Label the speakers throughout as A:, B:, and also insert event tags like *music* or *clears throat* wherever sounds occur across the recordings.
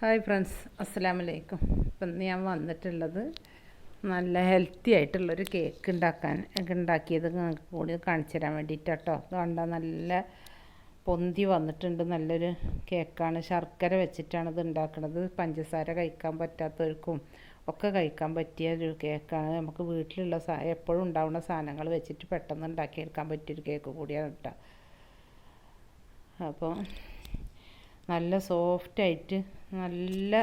A: Hi friends അസ്സലാമലൈക്കും ഇപ്പം ഞാൻ വന്നിട്ടുള്ളത് നല്ല ഹെൽത്തി ആയിട്ടുള്ളൊരു കേക്ക് ഉണ്ടാക്കാൻ ഉണ്ടാക്കിയത് നിങ്ങൾക്ക് കൂടി കാണിച്ചു തരാൻ വേണ്ടിയിട്ടാട്ടോ കണ്ട നല്ല പൊന്തി വന്നിട്ടുണ്ട്. നല്ലൊരു കേക്കാണ് ശർക്കര വെച്ചിട്ടാണ് ഇത് ഉണ്ടാക്കുന്നത് പഞ്ചസാര കഴിക്കാൻ പറ്റാത്തവർക്കും ഒക്കെ കഴിക്കാൻ പറ്റിയ ഒരു കേക്കാണ് നമുക്ക് വീട്ടിലുള്ള സാ എപ്പോഴും ഉണ്ടാവുന്ന സാധനങ്ങൾ വെച്ചിട്ട് പെട്ടെന്ന് ഉണ്ടാക്കിയെടുക്കാൻ പറ്റിയൊരു കേക്ക് കൂടിയാണ് കേട്ടോ. അപ്പോൾ നല്ല സോഫ്റ്റായിട്ട് നല്ല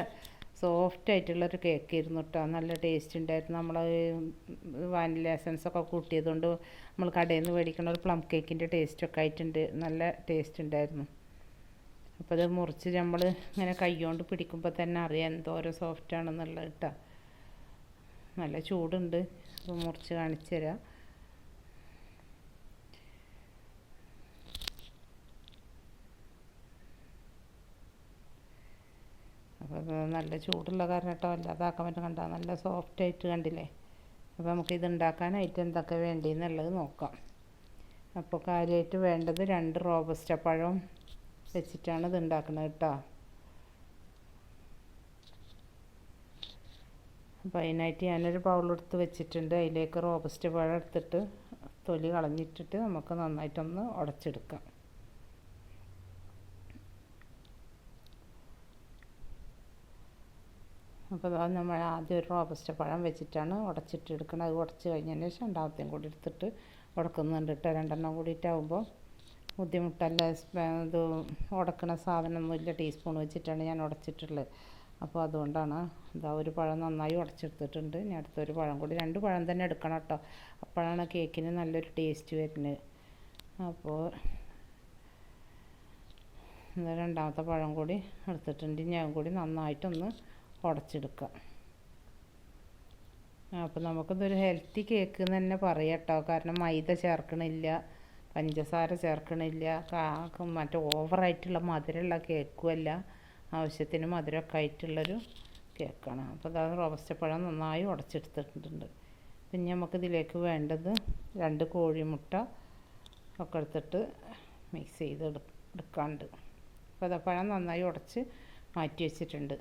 A: സോഫ്റ്റ് ആയിട്ടുള്ളൊരു കേക്ക് ആയിരുന്നു കേട്ടോ നല്ല ടേസ്റ്റ് ഉണ്ടായിരുന്നു നമ്മൾ വാനില എസൻസ് ഒക്കെ കൂട്ടിയതുകൊണ്ട് നമ്മൾ കടയിൽ നിന്ന് മേടിക്കുന്ന ഒരു പ്ലം കേക്കിന്റെ ടേസ്റ്റൊക്കെ ആയിട്ടുണ്ട്. നല്ല ടേസ്റ്റ് ഉണ്ടായിരുന്നു അപ്പോൾ അത് മുറിച്ച് നമ്മൾ ഇങ്ങനെ കൈകൊണ്ട് പിടിക്കുമ്പോൾ തന്നെ അറിയാം എന്തോരോ സോഫ്റ്റ് ആണെന്നുള്ളത് കേട്ടോ നല്ല ചൂടുണ്ട്. അപ്പോൾ മുറിച്ച് കാണിച്ചു തരാം അപ്പോൾ നല്ല ചൂടുള്ള കാരണം കേട്ടോ അല്ലാതാക്കാൻ പറ്റും. കണ്ടോ നല്ല സോഫ്റ്റ് ആയിട്ട് കണ്ടില്ലേ? അപ്പോൾ നമുക്ക് ഇത് ഉണ്ടാക്കാനായിട്ട് എന്തൊക്കെ വേണ്ടിയെന്നുള്ളത് നോക്കാം. അപ്പോൾ കാര്യമായിട്ട് വേണ്ടത് രണ്ട് റോബസ്റ്റ പഴം വെച്ചിട്ടാണ് ഇത് ഉണ്ടാക്കുന്നത് കേട്ടോ. അപ്പോൾ അതിനായിട്ട് ഞാനൊരു ബൗളെടുത്ത് വെച്ചിട്ടുണ്ട്. അതിലേക്ക് റോബസ്റ്റ് പഴം എടുത്തിട്ട് തൊലി കളഞ്ഞിട്ടിട്ട് നമുക്ക് നന്നായിട്ടൊന്ന് ഉടച്ചെടുക്കാം. അപ്പോൾ അത് നമ്മൾ ആദ്യം ഒരു റോബസ്റ്റ പഴം വെച്ചിട്ടാണ് ഉടച്ചിട്ട് എടുക്കുന്നത്. അത് ഉടച്ച് കഴിഞ്ഞതിന് ശേഷം രണ്ടാമത്തെയും കൂടി എടുത്തിട്ട് ഉടക്കുന്നുണ്ട് കേട്ടോ. രണ്ടെണ്ണം കൂടിയിട്ടാവുമ്പോൾ ബുദ്ധിമുട്ടല്ല. ഇത് ഉടക്കണ സാധനമൊന്നുമില്ല ടീസ്പൂൺ വെച്ചിട്ടാണ് ഞാൻ ഉടച്ചിട്ടുള്ളത്. അപ്പോൾ അതുകൊണ്ടാണ് ഇതാ ഒരു പഴം നന്നായി ഉടച്ചെടുത്തിട്ടുണ്ട്. ഇനി അടുത്തൊരു പഴം കൂടി രണ്ട് പഴം തന്നെ എടുക്കണം കേട്ടോ. അപ്പോഴാണ് കേക്കിന് നല്ലൊരു ടേസ്റ്റ് വരുന്നത്. അപ്പോൾ രണ്ടാമത്തെ പഴം കൂടി എടുത്തിട്ടുണ്ട്. ഞാൻ കൂടി നന്നായിട്ടൊന്ന് ഉടച്ചെടുക്കുക. അപ്പോൾ നമുക്കിതൊരു ഹെൽത്തി കേക്ക് എന്ന് തന്നെ പറയാം കേട്ടോ കാരണം മൈദ ചേർക്കണില്ല പഞ്ചസാര ചേർക്കണില്ല മറ്റേ ഓവറായിട്ടുള്ള മധുരമുള്ള കേക്കുമല്ല ആവശ്യത്തിന് മധുരമൊക്കെ ആയിട്ടുള്ളൊരു കേക്കാണ് അപ്പോൾ അതായത് റോബസ്റ്റപ്പഴം നന്നായി ഉടച്ചെടുത്തിട്ടുണ്ട്. പിന്നെ നമുക്കിതിലേക്ക് വേണ്ടത് രണ്ട് കോഴിമുട്ട ഒക്കെ എടുത്തിട്ട് മിക്സ് ചെയ്ത് എടുക്കാണ്ട്. അപ്പോൾ അതാ പഴം നന്നായി ഉടച്ച് മാറ്റി വെച്ചിട്ടുണ്ട്.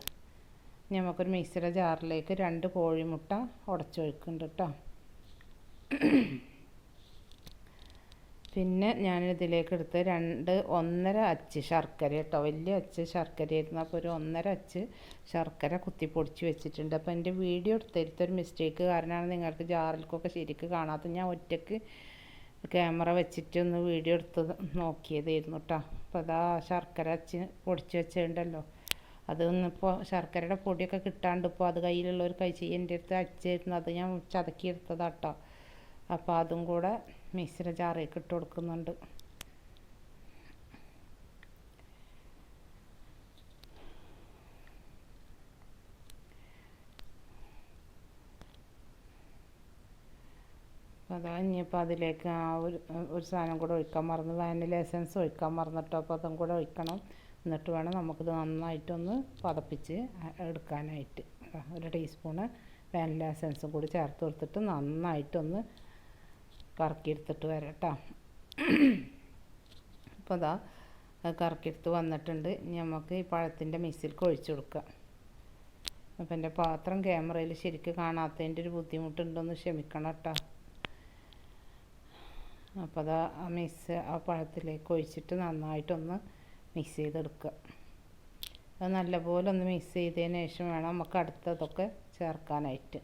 A: നമുക്കൊരു മിക്സിയുടെ ജാറിലേക്ക് രണ്ട് കോഴിമുട്ട ഉടച്ചൊഴിക്കുന്നുണ്ട് കേട്ടോ പിന്നെ ഞാനിതിലേക്ക് എടുത്ത് രണ്ട് ഒന്നര അച്ച് ശർക്കര കേട്ടോ വലിയ അച്ച് ശർക്കര ആയിരുന്നു. അപ്പോൾ ഒരു ഒന്നര അച്ച് ശർക്കര കുത്തിപ്പൊടിച്ച് വെച്ചിട്ടുണ്ട്. അപ്പോൾ എന്റെ വീഡിയോ എടുത്തെടുത്തൊരു മിസ്റ്റേക്ക് കാരണമാണ് നിങ്ങൾക്ക് ജാറിലേക്കൊക്കെ ശരിക്ക് കാണാത്ത ഞാൻ ഒറ്റയ്ക്ക് ക്യാമറ വെച്ചിട്ട് ഒന്ന് വീഡിയോ എടുത്ത് നോക്കിയതായിരുന്നു കേട്ടോ അപ്പോൾ അതാ ശർക്കര അച്ച് പൊടിച്ച് വെച്ചിട്ടുണ്ടല്ലോ അതൊന്നിപ്പോൾ ശർക്കരയുടെ പൊടിയൊക്കെ കിട്ടാണ്ട് ഇപ്പോൾ അത് കയ്യിലുള്ളവർ കഴിച്ച് എന്റെ അടുത്ത് അച്ചായിരുന്നു അത് ഞാൻ ചതക്കിയെടുത്തതാട്ടോ. അപ്പോൾ അതും കൂടെ മിശ്ര ജാറിലേക്ക് ഇട്ട് കൊടുക്കുന്നുണ്ട്. അതാ ഇനിയിപ്പോൾ അതിലേക്ക് ആ ഒരു ഒരു സാധനം കൂടെ ഒഴിക്കാൻ മറന്നു. വാനില എസൻസ് ഒഴിക്കാൻ മറന്നിട്ടോ. അപ്പോൾ അതും കൂടെ ഒഴിക്കണം. എന്നിട്ട് വേണം നമുക്കിത് നന്നായിട്ടൊന്ന് പതപ്പിച്ച് എടുക്കാനായിട്ട്. ഒരു ടീസ്പൂണ് വാനില എസൻസും കൂടി ചേർത്ത് കൊടുത്തിട്ട് നന്നായിട്ടൊന്ന് കറക്കിയെടുത്തിട്ട് വരാം കേട്ടോ. അപ്പോൾ അതാ കറക്കിയെടുത്ത് വന്നിട്ടുണ്ട്. ഇനി നമുക്ക് ഈ പഴത്തിന്റെ മിക്സിലേക്ക് ഒഴിച്ചു കൊടുക്കാം. അപ്പം എന്റെ പാത്രം ക്യാമറയിൽ ശരിക്ക് കാണാത്തതിന്റെ ഒരു ബുദ്ധിമുട്ടുണ്ടോന്ന് ക്ഷമിക്കണം കേട്ടോ. അപ്പോൾ അതാ ആ മിക്സ് ആ പഴത്തിലേക്ക് ഒഴിച്ചിട്ട് നന്നായിട്ടൊന്ന് മിക്സ് ചെയ്തെടുക്കുക. അത് നല്ലപോലെ ഒന്ന് മിക്സ് ചെയ്തതിന് ശേഷം വേണം നമുക്ക് അടുത്തതൊക്കെ ചേർക്കാനായിട്ട്.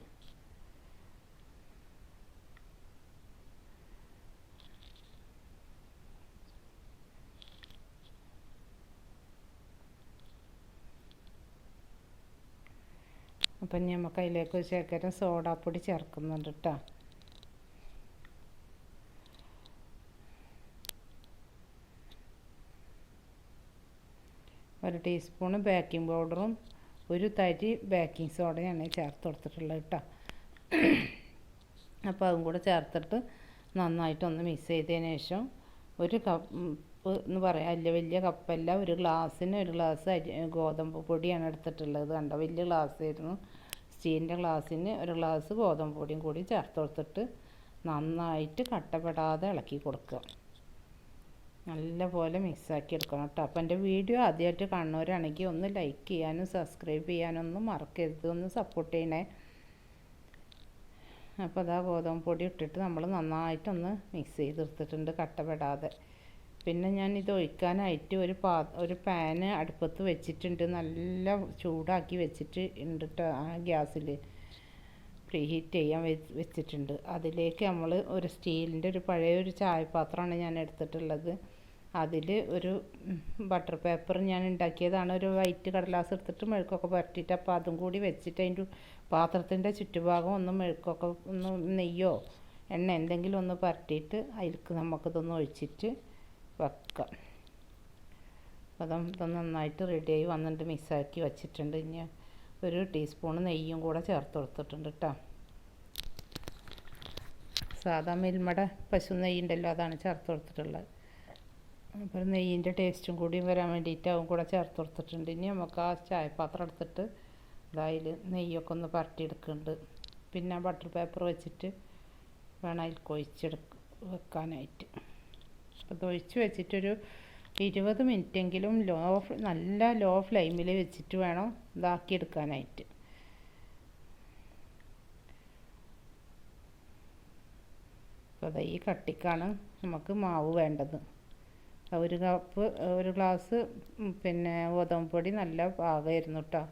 A: അപ്പം ഞമ്മക്കതിലേക്ക് അതിലേക്ക് ശേഖരം സോഡാപ്പൊടി ചേർക്കുന്നുണ്ട് കേട്ടോ. ഒരു ടീസ്പൂണ് ബേക്കിംഗ് പൗഡറും ഒരു തരി ബേക്കിംഗ് സോഡയാണ് ചേർത്ത് കൊടുത്തിട്ടുള്ളത് കേട്ടോ. *clears throat* അപ്പോൾ അതും കൂടെ ചേർത്തിട്ട് നന്നായിട്ടൊന്ന് മിക്സ് ചെയ്തതിന് ശേഷം ഒരു കപ്പ് എന്ന് പറയാം വലിയ വലിയ കപ്പല്ല ഒരു ഗ്ലാസ്സിന് ഒരു ഗ്ലാസ് അരി ഗോതമ്പ് പൊടിയാണ് എടുത്തിട്ടുള്ളത്. കണ്ടോ വലിയ ഗ്ലാസ് ആയിരുന്നു. സ്റ്റീലിന്റെ ഗ്ലാസ്സിന് ഒരു ഗ്ലാസ് ഗോതമ്പ് പൊടിയും കൂടി ചേർത്ത് കൊടുത്തിട്ട് നന്നായിട്ട് കട്ടപ്പെടാതെ ഇളക്കി കൊടുക്കുക. നല്ലപോലെ മിക്സാക്കി എടുക്കണം കേട്ടോ. അപ്പോൾ എന്റെ വീഡിയോ ആദ്യമായിട്ട് കാണുന്നവരാണെങ്കിൽ ഒന്ന് ലൈക്ക് ചെയ്യാനും സബ്സ്ക്രൈബ് ചെയ്യാനും ഒന്നും മറക്കരുത്. ഒന്ന് സപ്പോർട്ട് ചെയ്യണേ. അപ്പോൾ അതാ ഗോതമ്പ് പൊടി ഇട്ടിട്ട് നമ്മൾ നന്നായിട്ടൊന്ന് മിക്സ് ചെയ്തെടുത്തിട്ടുണ്ട് കട്ടപ്പെടാതെ. പിന്നെ ഞാൻ ഇത് ഒഴിക്കാനായിട്ട് ഒരു പാ ഒരു പാന് അടുപ്പത്ത് വെച്ചിട്ടുണ്ട്. നല്ല ചൂടാക്കി വെച്ചിട്ട് ഉണ്ട് ആ ഗ്യാസിൽ പ്രീ ഹീറ്റ് ചെയ്യാൻ വെച്ചിട്ടുണ്ട്. അതിലേക്ക് നമ്മൾ ഒരു സ്റ്റീലിന്റെ ഒരു പഴയ ഒരു ചായപാത്രമാണ് ഞാൻ എടുത്തിട്ടുള്ളത്. അതിൽ ഒരു ബട്ടർ പേപ്പർ ഞാൻ ഉണ്ടാക്കിയതാണ്. ഒരു വൈറ്റ് കടലാസ് എടുത്തിട്ട് മെഴുക്കൊക്കെ പുരട്ടിയിട്ട് അപ്പോൾ അതും കൂടി വെച്ചിട്ട് അതിന്റെ പാത്രത്തിന്റെ ചുറ്റുഭാഗം ഒന്ന് മെഴുക്കൊക്കെ ഒന്ന് നെയ്യോ എണ്ണ എന്തെങ്കിലും ഒന്ന് പുരട്ടിയിട്ട് അതിലേക്ക് നമുക്കിതൊന്ന് ഒഴിച്ചിട്ട് വെക്കാം. അപ്പം ഇത് നന്നായിട്ട് റെഡിയായി വന്നിട്ട് മിക്സാക്കി വെച്ചിട്ടുണ്ട്. ഇനി ഒരു ടീസ്പൂൺ നെയ്യും കൂടെ ചേർത്ത് കൊടുത്തിട്ടുണ്ട് കേട്ടോ. സാധാ മിൽമയുടെ പശു നെയ്യുണ്ടല്ലോ അതാണ് ചേർത്ത് കൊടുത്തിട്ടുള്ളത്. അപ്പോൾ നെയ്യിന്റെ ടേസ്റ്റും കൂടിയും വരാൻ വേണ്ടിയിട്ട് അതും കൂടെ ചേർത്ത് കൊടുത്തിട്ടുണ്ട്. ഇനി നമുക്ക് ആ ചായപാത്രം എടുത്തിട്ട് അതായത് നെയ്യൊക്കെ ഒന്ന് പരട്ടിയെടുക്കുന്നുണ്ട്. പിന്നെ ബട്ടർ പേപ്പർ വെച്ചിട്ട് വേണം അതിൽ കൊഴിച്ചെടുക്ക വെക്കാനായിട്ട്. ഇത് ഒഴിച്ച് വെച്ചിട്ടൊരു ഇരുപത് മിനിറ്റെങ്കിലും ലോ നല്ല ലോ ഫ്ലെയിമിൽ വെച്ചിട്ട് വേണം ഇതാക്കിയെടുക്കാനായിട്ട്. അപ്പോൾ അത് ഈ കട്ടിക്കാണ് നമുക്ക് മാവ് വേണ്ടത്. ഒരു കപ്പ് ഒരു ഗ്ലാസ് പിന്നെ ഗോതമ്പ് പൊടി നല്ല പാകമായിരുന്നു കേട്ടോ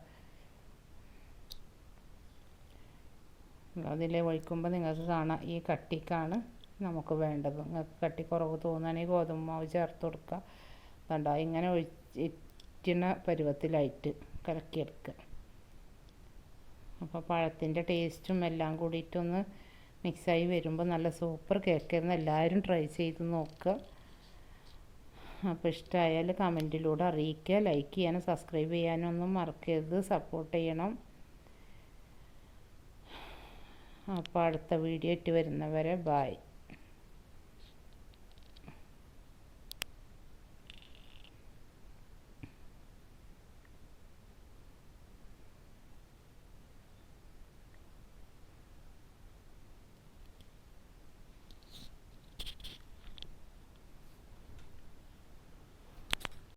A: അതിൽ ഒഴിക്കുമ്പോൾ നിങ്ങൾക്ക് കാണാം ഈ കട്ടിക്കാണ് നമുക്ക് വേണ്ടത്. നിങ്ങൾക്ക് കട്ടി കുറവ് തോന്നുകയാണെങ്കിൽ ഗോതമ്പ് മാവ് ചേർത്ത് കൊടുക്കുക. കണ്ടോ? ഇങ്ങനെ ഒഴിച്ചിന പരുവത്തിലായിട്ട് കലക്കിയെടുക്കുക. അപ്പോൾ പഴത്തിന്റെ ടേസ്റ്റും എല്ലാം കൂടിയിട്ടൊന്ന് മിക്സായി വരുമ്പോൾ നല്ല സൂപ്പർ കേക്കായിരുന്നു എല്ലാവരും ട്രൈ ചെയ്ത് നോക്കുക. അപ്പോൾ ഇഷ്ടമായാൽ കമന്റിലൂടെ അറിയിക്കുക ലൈക്ക് ചെയ്യാനും സബ്സ്ക്രൈബ് ചെയ്യാനും ഒന്നും മറക്കരുത് സപ്പോർട്ട് ചെയ്യണം. അപ്പോൾ അടുത്ത വീഡിയോ ഇട്ട് വരുന്നവരെ ബായ്